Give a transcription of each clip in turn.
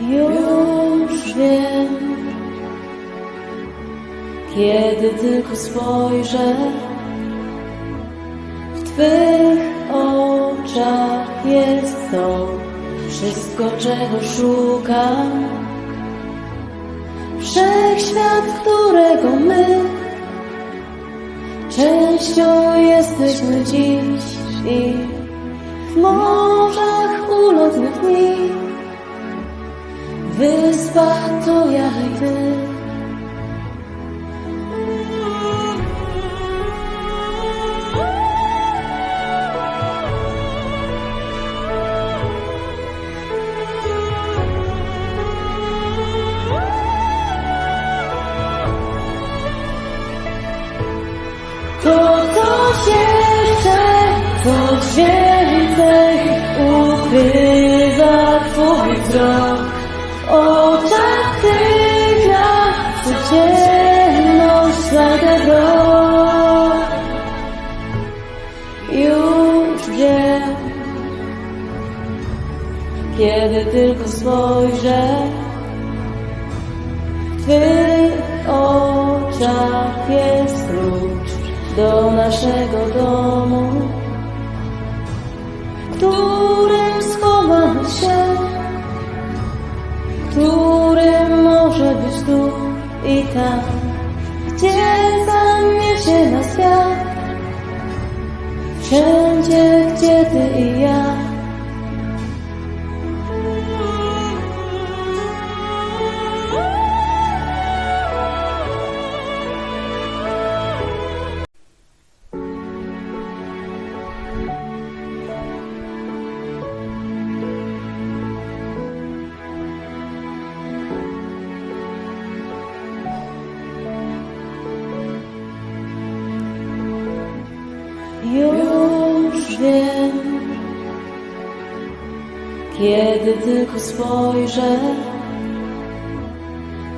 Już wiem, kiedy tylko spojrzę w Twych oczach jest to wszystko, czego szukam. Wszechświat, którego my częścią jesteśmy dziś i w morzach ulotnych. Wyspa to ja i ty. To coś jeszcze, więcej ukrywa Twój wzrok kiedy tylko spojrzę w Twych oczach jest klucz do naszego domu, którym schowamy się, którym może być tu i tam, gdzie zaniesie nas wiatr, Wiem, kiedy tylko spojrzę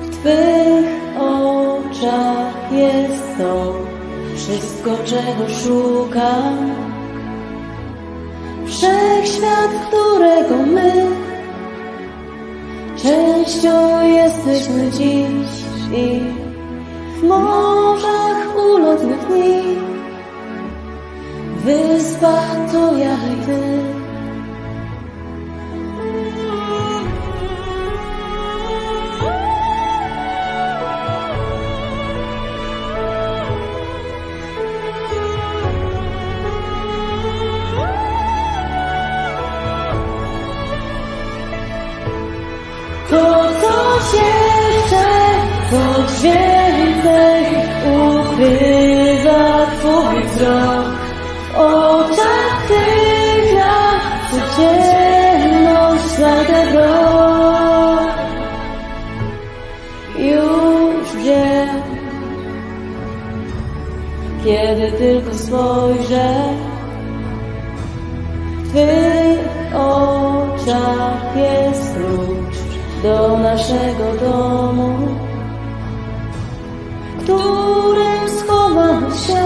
w Twych oczach jest to wszystko, czego szukam. Wszechświat, którego my częścią jesteśmy dziś i w morzach ulotnych dni. Wyspa to ty. To coś jeszcze, coś więcej kiedy tylko spojrzę w oczach jest klucz do naszego domu, w którym schowamy się,